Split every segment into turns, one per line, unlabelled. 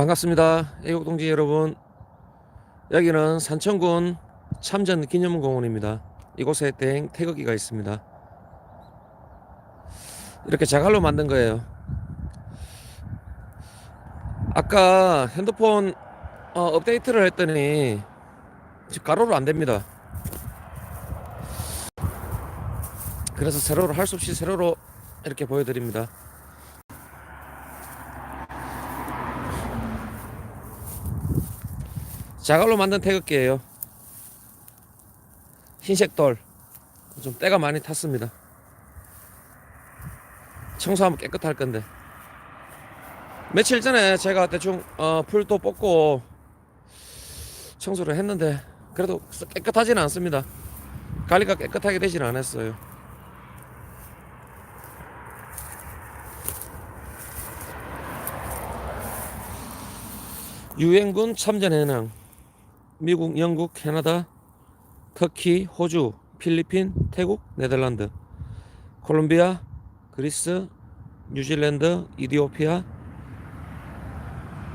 반갑습니다. 애국동지 여러분. 여기는 산천군 참전기념공원입니다. 이곳에 대행 태극기가 있습니다. 이렇게 자갈로 만든 거예요. 아까 핸드폰 어, 업데이트를 했더니 지금 가로로 안 됩니다. 그래서 세로로 할 수 없이 세로로 이렇게 보여드립니다. 자갈로 만든 태극기예요. 흰색 돌. 좀 때가 많이 탔습니다. 청소하면 깨끗할 건데. 며칠 전에 제가 대충 어, 풀도 뽑고 청소를 했는데 그래도 깨끗하지는 않습니다. 관리가 깨끗하게 되지는 않았어요. 유엔군 참전해낭 미국, 영국, 캐나다, 터키, 호주, 필리핀, 태국, 네덜란드, 콜롬비아, 그리스, 뉴질랜드, 이디오피아,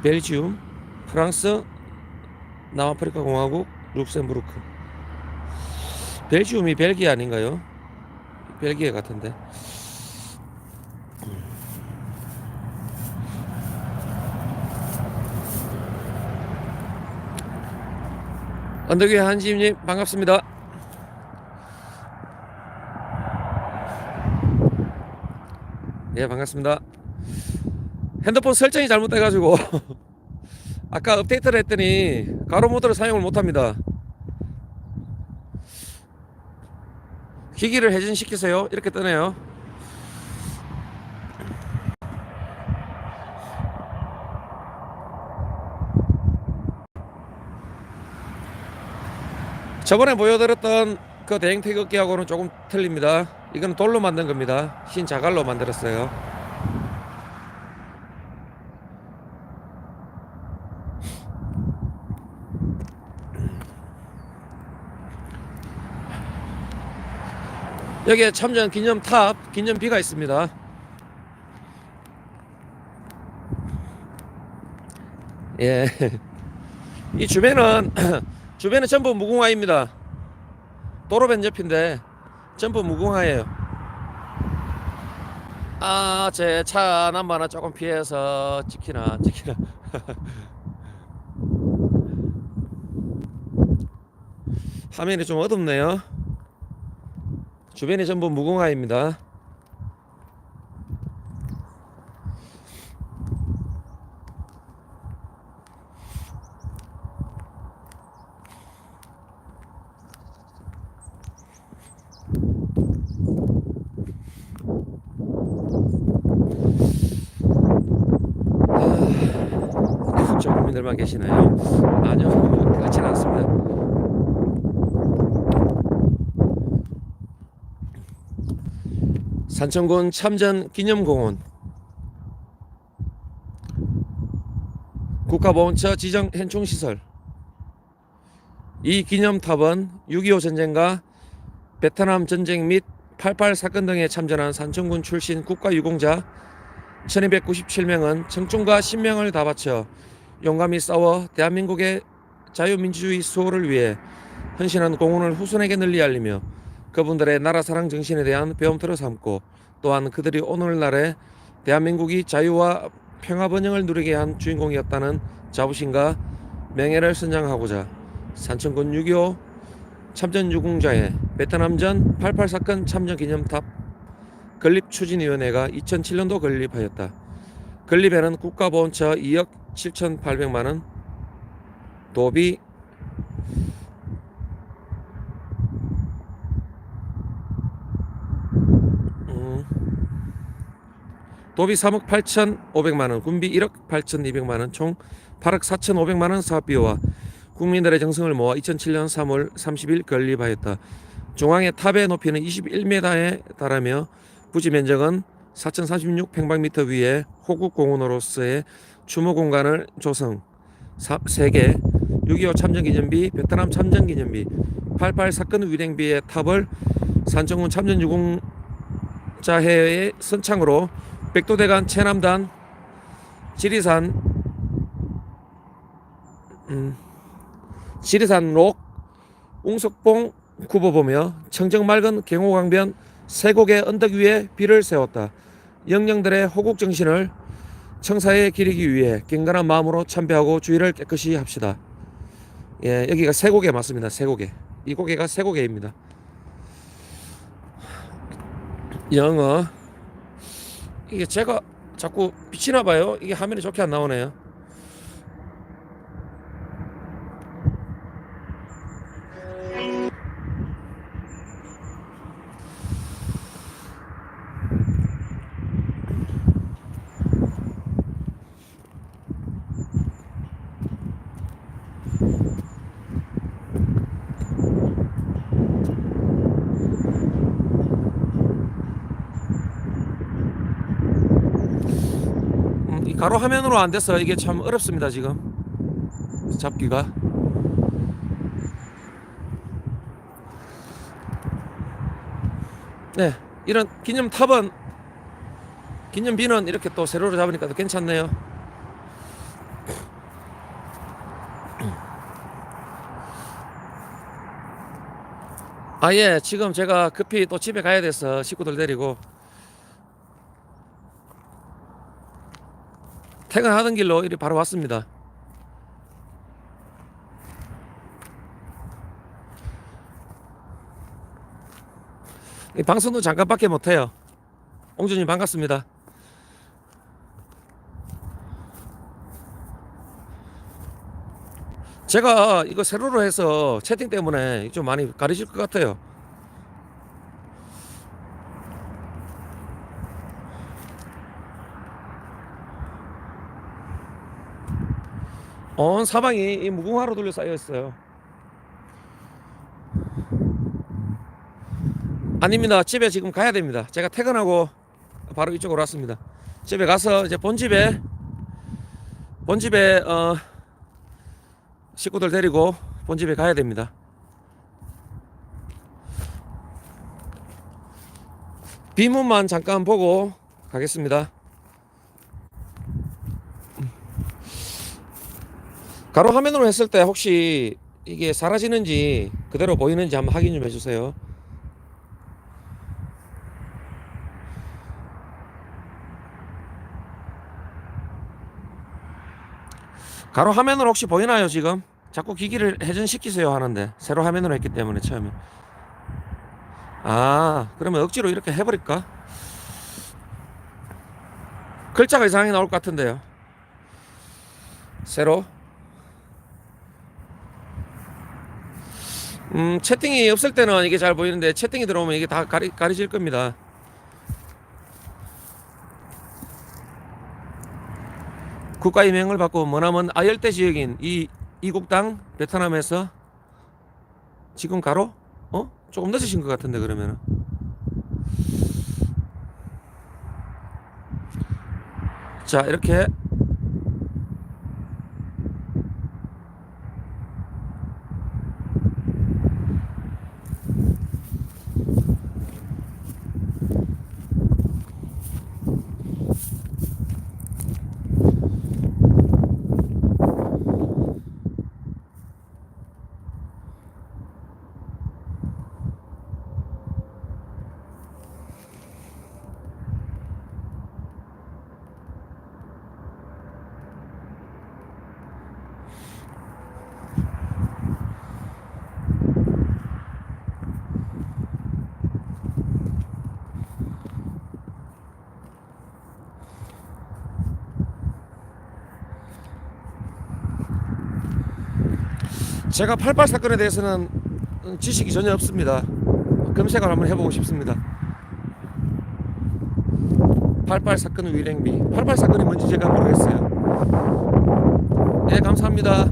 벨지움, 프랑스, 남아프리카 공화국, 룩셈부르크. 벨지움이 벨기에 아닌가요? 벨기에 같은데. 안덕의 한지임님 반갑습니다. 예 반갑습니다. 핸드폰 설정이 잘못돼가지고 아까 업데이트를 했더니 가로 모드를 사용을 못합니다. 기기를 해진시키세요. 이렇게 뜨네요. 저번에 보여드렸던 그대행 태극기하고는 조금 틀립니다. 이건 돌로 만든 겁니다. 신 자갈로 만들었어요. 여기에 참전 기념탑, 기념비가 있습니다. 예. 이 주변은 주변에 전부 무궁화입니다. 도로 변접인데 전부 무궁화예요. 아, 제 차 남바나 조금 피해서 찍히나, 찍히나. 화면이 좀 어둡네요. 주변이 전부 무궁화입니다. 분들만 계시나요? 아니요, 그렇진 않습니다. 산천군 참전 기념공원 국가보훈처 지정 현충시설 이 기념탑은 6.25 전쟁과 베트남 전쟁 및 88 사건 등에 참전한 산천군 출신 국가유공자 1297명은 청춘과 신명을 다 바쳐 용감히 싸워 대한민국의 자유민주주의 수호를 위해 헌신한 공헌을 후손에게 널리 알리며 그분들의 나라 사랑 정신에 대한 배움터로 삼고 또한 그들이 오늘날의 대한민국이 자유와 평화 번영을 누리게 한 주인공이었다는 자부심과 명예를 선장하고자 산천군 6.25 참전 유공자의 베트남전 88 사건 참전 기념탑 건립 추진위원회가 2007년도 건립하였다. 건립에는 국가보훈처 2억 7,800만 원. 도비 음. 도비 3억 8,500만 원, 군비 1억 8,200만 원, 총 8억 4,500만 원 사업비와 국민들의 정성을 모아 2007년 3월 30일 건립하였다. 중앙의 탑의 높이는 21m에 달하며 부지 면적은 4,036 평방미터 위에 호국 공원으로서의 추모 공간을 조성 3개 6.25 참전기념비 베트남 참전기념비 88 사건 위생비의 탑을 산청군 참전유공자회의 선창으로 백도대간 체남단 지리산 음, 지리산록 웅석봉 굽어보며 청정맑은 갱호강변 세곡의 언덕 위에 비를 세웠다. 영령들의 호국정신을 청사에 기르기 위해 갱간한 마음으로 참배하고 주의를 깨끗이 합시다. 예, 여기가 세고개 맞습니다. 세고개. 이 고개가 세고개입니다. 영어. 이게 제가 자꾸 비치나 봐요. 이게 화면이 좋게 안 나오네요. 바로 화면으로 안 돼서 이게 참 어렵습니다 지금 잡기가 네 이런 기념 탑은 기념 비는 이렇게 또 세로로 잡으니까 도 괜찮네요 아예 지금 제가 급히 또 집에 가야 돼서 식구들 데리고 퇴근하던 길로 이리 바로 왔습니다. 방송도 잠깐밖에 못해요. 옹준님 반갑습니다. 제가 이거 세로로 해서 채팅 때문에 좀 많이 가리실 것 같아요. 온 사방이 무궁화로 둘러싸여 있어요. 아닙니다. 집에 지금 가야 됩니다. 제가 퇴근하고 바로 이쪽으로 왔습니다. 집에 가서 이제 본집에 본집에 어 식구들 데리고 본집에 가야 됩니다. 비문만 잠깐 보고 가겠습니다. 가로 화면으로 했을 때 혹시 이게 사라지는지 그대로 보이는지 한번 확인 좀 해주세요. 가로 화면으로 혹시 보이나요 지금? 자꾸 기기를 회전시키세요 하는데 세로 화면으로 했기 때문에 처음에 아 그러면 억지로 이렇게 해버릴까? 글자가 이상하게 나올 것 같은데요 세로 음, 채팅이 없을 때는 이게 잘 보이는데 채팅이 들어오면 이게 다 가리, 가리질 겁니다. 국가임행을 받고 머나먼 아열대 지역인 이 이국당 베트남에서 지금 가로? 어? 조금 늦으신 것 같은데 그러면은 자 이렇게 제가 88 사건에 대해서는 지식이 전혀 없습니다. 검색을 한번 해보고 싶습니다. 88 사건 위랭비. 88 사건이 뭔지 제가 모르겠어요. 네, 감사합니다.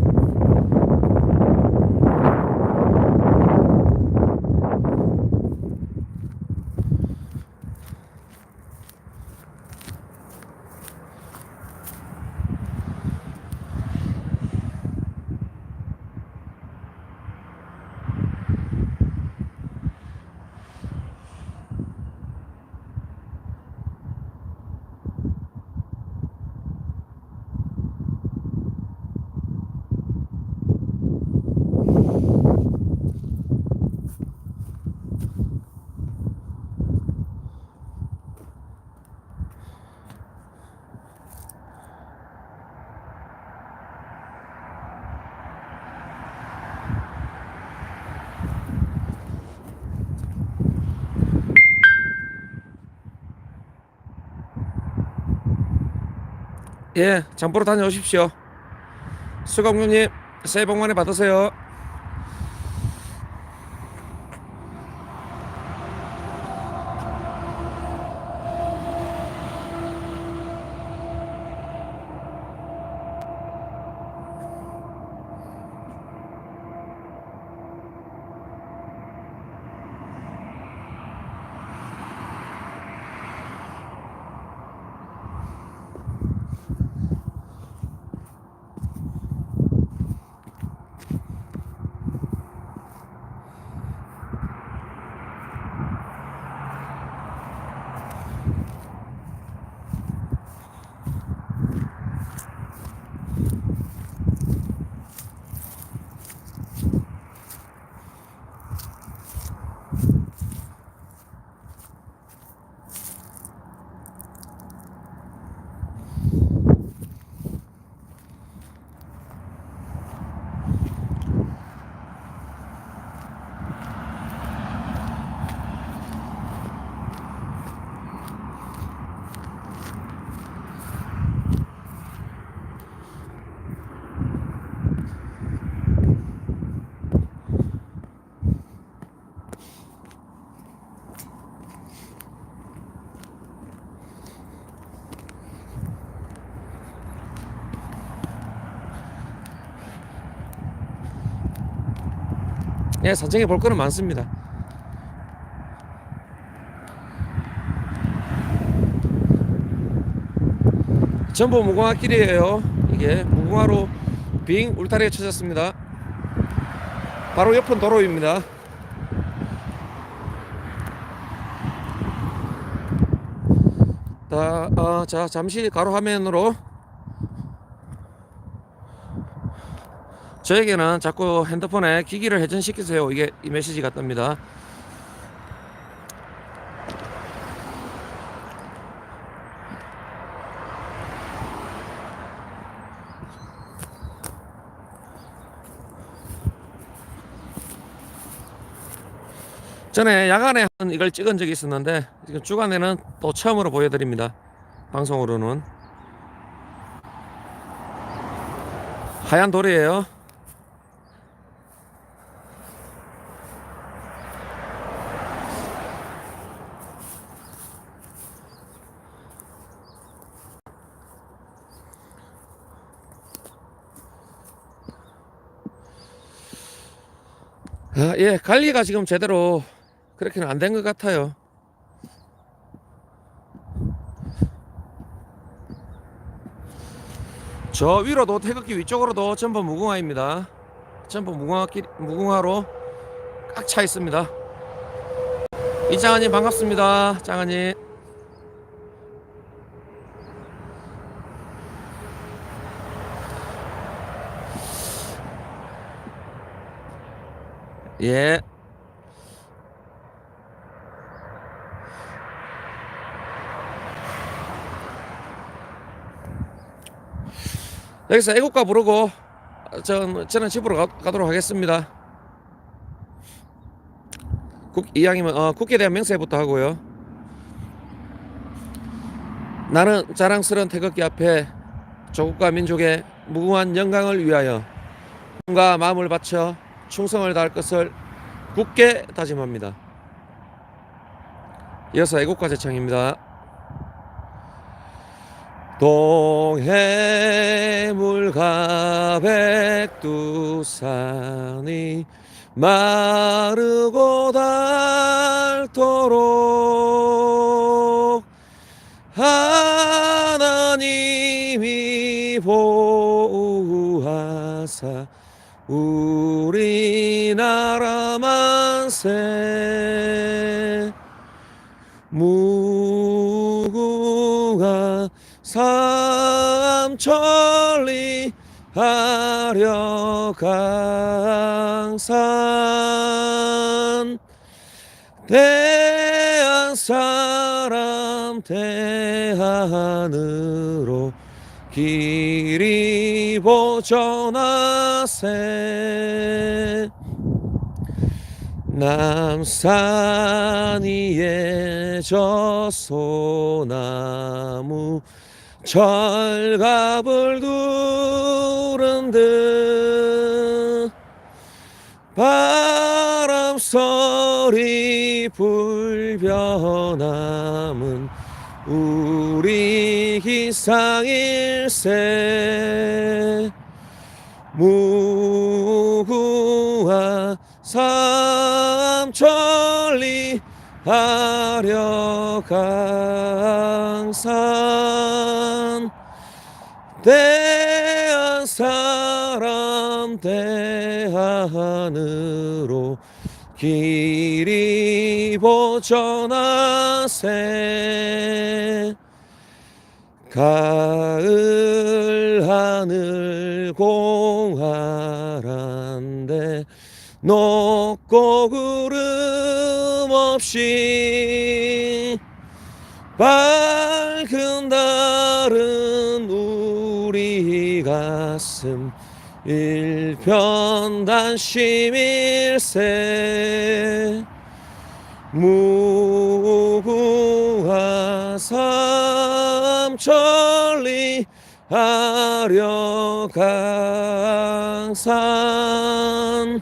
예, 장보러 다녀오십시오. 수감독님, 새해 복 많이 받으세요. 예, 산책해볼 거는 많습니다. 전부 무궁화 길이에요. 이게 무궁화로 빙 울타리에 쳐졌습니다. 바로 옆은 도로입니다. 자, 어, 자 잠시 가로 화면으로 저에게는 자꾸 핸드폰에 기기를 회전시키세요. 이게 이 메시지가 뜹니다. 전에 야간에 한 이걸 찍은 적이 있었는데 지금 주간에는 또 처음으로 보여드립니다. 방송으로는 하얀 돌이에요. 예, 관리가 지금 제대로 그렇게는 안 된 것 같아요. 저 위로도 태극기 위쪽으로도 전부 무궁화입니다. 전부 무궁화 무궁화로 꽉 차 있습니다. 이장아님 반갑습니다. 장아님. 예. 여기서 애국가 부르고 전, 저는 집으로 가, 도록 하겠습니다. 국, 이왕이면 어, 국기에 대한 명세부터 하고요. 나는 자랑스러운 태극기 앞에 조국과 민족의 무궁한 영광을 위하여 몸과 마음을 바쳐 충성을 다할 것을 굳게 다짐합니다. 이어서 애국가 제창입니다. 동해물과 백두산이 마르고 닳도록 하나님이 보호하사 우리나라만 세 무궁화 삼천리 하려강산 대한 사람 대한으로 길이 보전하세 남산 이에저 소나무 철갑을 두른 듯 바람소리 불변함은 우리 희상일세 무구와 삼천리 하려강산 대한 사람 대한으로 길이 보전하세 가을 하늘 공활한데 높고 구름 없이 밝은 달은 우리 가슴 일편단심 일세 무구하 삼천리 아려강산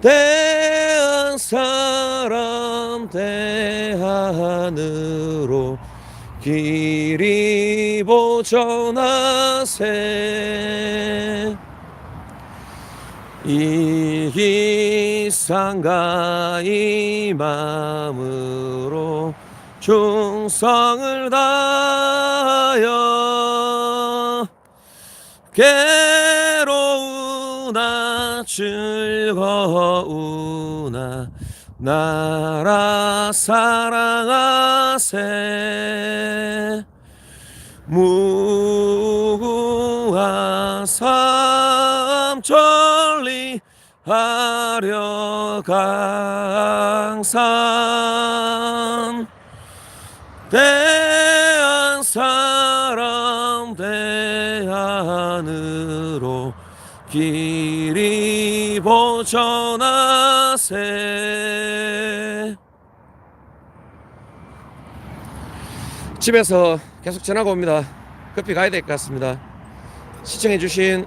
대한 사람 대하늘로 길이 보전하세 이기상가이 마음으로 충성을 다하여 괴로우나 즐거우나 나라 사랑하세 무구하삼 천리 하려 강산 대한 사람 대한으로 길이 보전하 만세 집에서 계속 전화가 옵니다 급히 가야 될 것 같습니다 시청해주신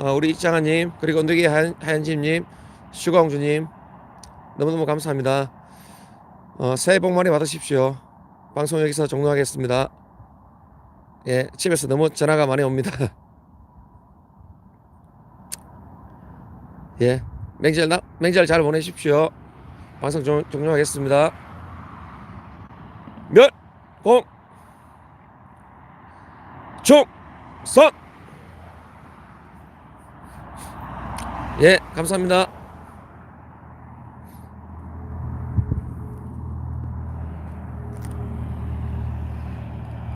어, 우리 입장아님 그리고 언덕이 하얀집님 슈광주님 너무너무 감사합니다 어, 새해 복 많이 받으십시오 방송 여기서 종료하겠습니다 예 집에서 너무 전화가 많이 옵니다 예 맹절, 나, 맹절 잘 보내십시오. 방송 종, 종료하겠습니다. 몇, 공, 총, 선! 예, 감사합니다.